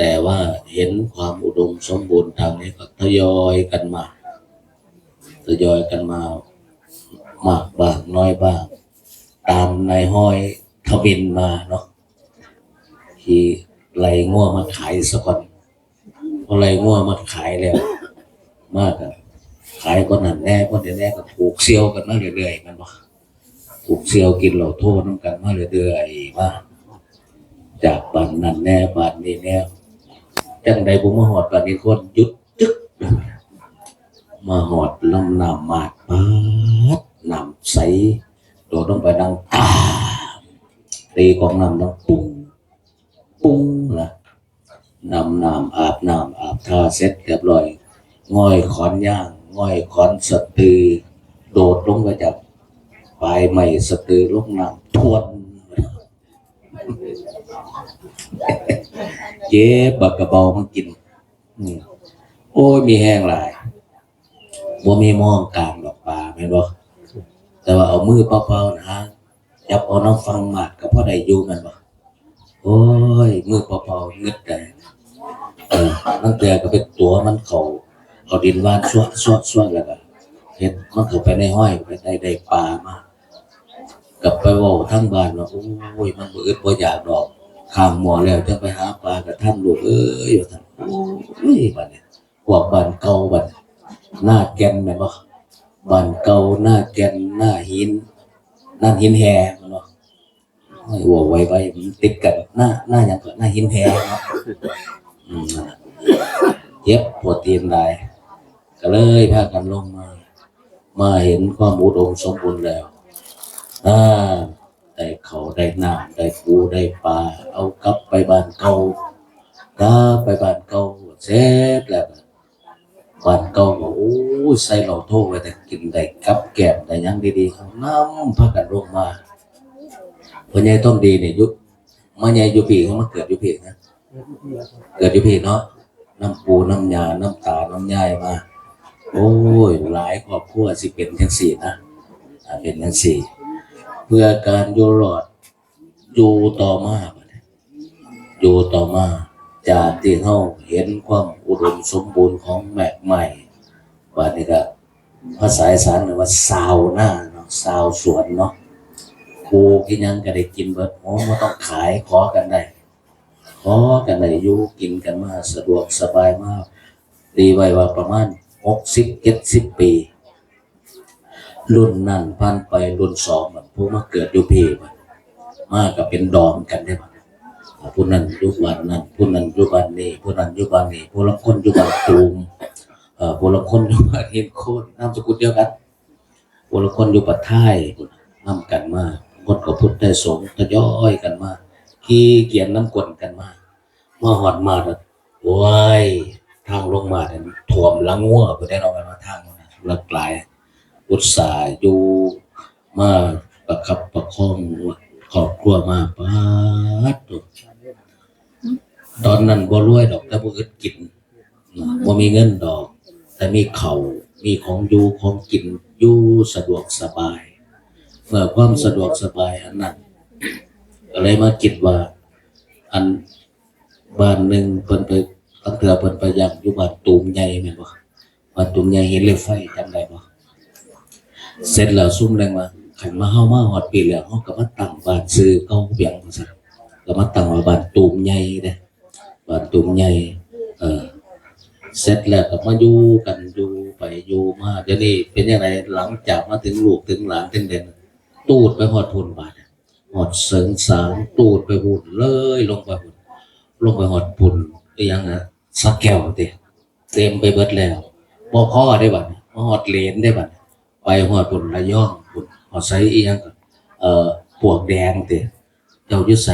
แต่ว่าเห็นความอุดมสมบูรณ์ทางนี้ก็ทยอยกันมาทยอยกันมามากบ้างน้อยบ้าง ตามนายห้อยทวินมาเนาะที่ไหลง่วมาขายสักคนพอไหลง่วมาขายแล้ว มากอะขายคนนั้นแน่คนนี้แน่ก็ผูกเซียวกันมาเรื่อยๆมันบ่ผูกเซียวกินเหล่าโทษน้ำกันมาเรื่อยๆมาจากบ้านนั้นแน่บ้านนี้แน่ จังใดผมมาหอดบ้านนี้คนยุดจึกมาหอดลำน้ำมากปาดน้ำใสโดดลงไปดังตาตีกองน้ำดังปุ้งปุ้งนะนำน้ำอาบน้ำอาบท่าเสร็จเรียบร้อยง่อยขอนย่างง่อยขอนสตือ โดดลงไปจากปลายใหม่สตือลงน้ำทวน เจ๊บักกระเบามากินโอ้ยมีแห้งหลายบ่มีมองกลางดอกปลาแม่นบ่แต่ว่าเอามือเปล่าๆนะฮะจับเอาน้ำฟังหมาดก็พอได้อยู่แม่นบ่โอ้ยมือเปล่าๆงึดได้เออตั้งแต่ก็เป็นตัวมันเขาเขาดินวานชั่วชั่วชั่วแล้วก็เฮ็ดมันเข้าไปในห้อยไปได้ได้ปลามากลับไปว่าทั้งบ้านว่าโอ้ยมันบ่อึดบ่อยากดอก ข้ามหมอแล้วจะไปหาปลากับท่านลูกเอ้ยว่าท่านโอ้ยบ้านเนี่ยพวกบ้านเก่าบ้านหน้าแก่นแม่นบ่บ้านเก่าหน้าแก่นหน้าหินนั่นหินแฮแม่นบ่โอ้ยว่าไว้ไว้มันติดกันหน้าหน้าหยังก็หน้าหินแฮเนาะอืมนั่นน่ะเจ็บปวดเตียนหลายก็เลยพากันลงมา มาเห็นความอุดมสมบูรณ์แล้วอ่า ได้เขาได้น้ำได้ปูได้ปลาเอากลับไปบ้านเก่ากลับไปบ้านเก่าเสร็จแล้วบ้านเก่าก็โอ้ยใส่เหล่าโทษไว้แต่กินได้กับแกมได้ยังดีๆเขาน้ำพักกันลงมาพ่อใหญ่ต้นดีเนี่ยยุคมาใหญ่ยุพีเขามาเกิดยุพีนะเกิดยุพีเนาะน้ำปูน้ำยาน้ำตาน้ำยายมาโอ้ยหลายครอบครัวสิเป็นจังสี่นะเป็นจังสี่ เพื่อการอยู่รอดอยู่ต่อมาอยู่ต่อมาจากที่เฮาเห็นความอุดมสมบูรณ์ของแม่ใหม่บัดนี้ก็ภาษาอีสานเรียกว่าซาวหน้าเนาะซาวสวนเนาะปลูกินยังก็ได้กินเบิดโอ้บ่ต้องขายขอกันได้ขอกันได้อยู่กินกันมาสะดวกสบายมากตีไว้ว่าประมาณ60 70ปี รุ่นนั่นพันไปรุ่นสอง ผู้มาเกิดอยู่พีมันมาก็เป็นดอมกันได้บัดผู้นั้นอยุบันนั้นผู้นั้นอยุบันนี้ผู้นั้นอยุบันนี้ผู้ละคนอยุบันตูมเอ่อผู้ละคนอยุบันเห็นโคนนามสกุลเดียวกันผู้ละคนอยู่ปัดท้ายนำกันมาคนก็พุทธได้สงฆ์ทยอยกันมาขี่เกียนน้ำกลนกันมามาหอดมาแล้วโว้ยทางลงมาเนี่ยถ่วมละงัวเพื่อได้เรากันมาทางนั้นนะละกลายอุตส่าห์อยู่มา ประคับประคองครอบครัวมาปาดตอนนั้นบ่รวยดอกแต่บ่อึดกินบ่มีเงินดอก แต่มีเขามีของอยู่ของกินอยู่สะดวกสบายเมื่อความสะดวกสบายอันนั้นก็เลยมาคิดว่า อันบ้านหนึ่งเพิ่นไปตั้งเถื่อเพิ่นไปยังอยู่บ้านตูมใหญ่แม่นบ่บ้านตูมใหญ่เห็นเลยไฟจำได้บ่เสร็จแล้วซุ่มแรงมา ขันมาเฮามาฮอดปีแล้วเฮาก็มาตั้งบ้านซื้อเก่าเบียงว่าซั่นก็มาตั้งบ้านตูมใหญ่เด้บ้านตูมใหญ่เออเสร็จแล้วก็มาอยู่กันอยู่ไปอยู่มาเดี๋ยวนี้เป็นยังไงหลังจากมาถึงลูกถึงหลานถึงเด่นตูดไปฮอดพุนบาดฮอดเสริงสางตูดไปพุ่นเลยลงไปพุ่นลงไปฮอดพุ่นอีหยังนะสักแก้วเติเต็มไปเบิดแล้วบ่พ่อได้บัดหอดเหรนได้บัดไปหอดปุ่นระยอง ปุ่นหอดไซอีหยังก็เอ่อปวกแดงเตะเจ้าอยุไซ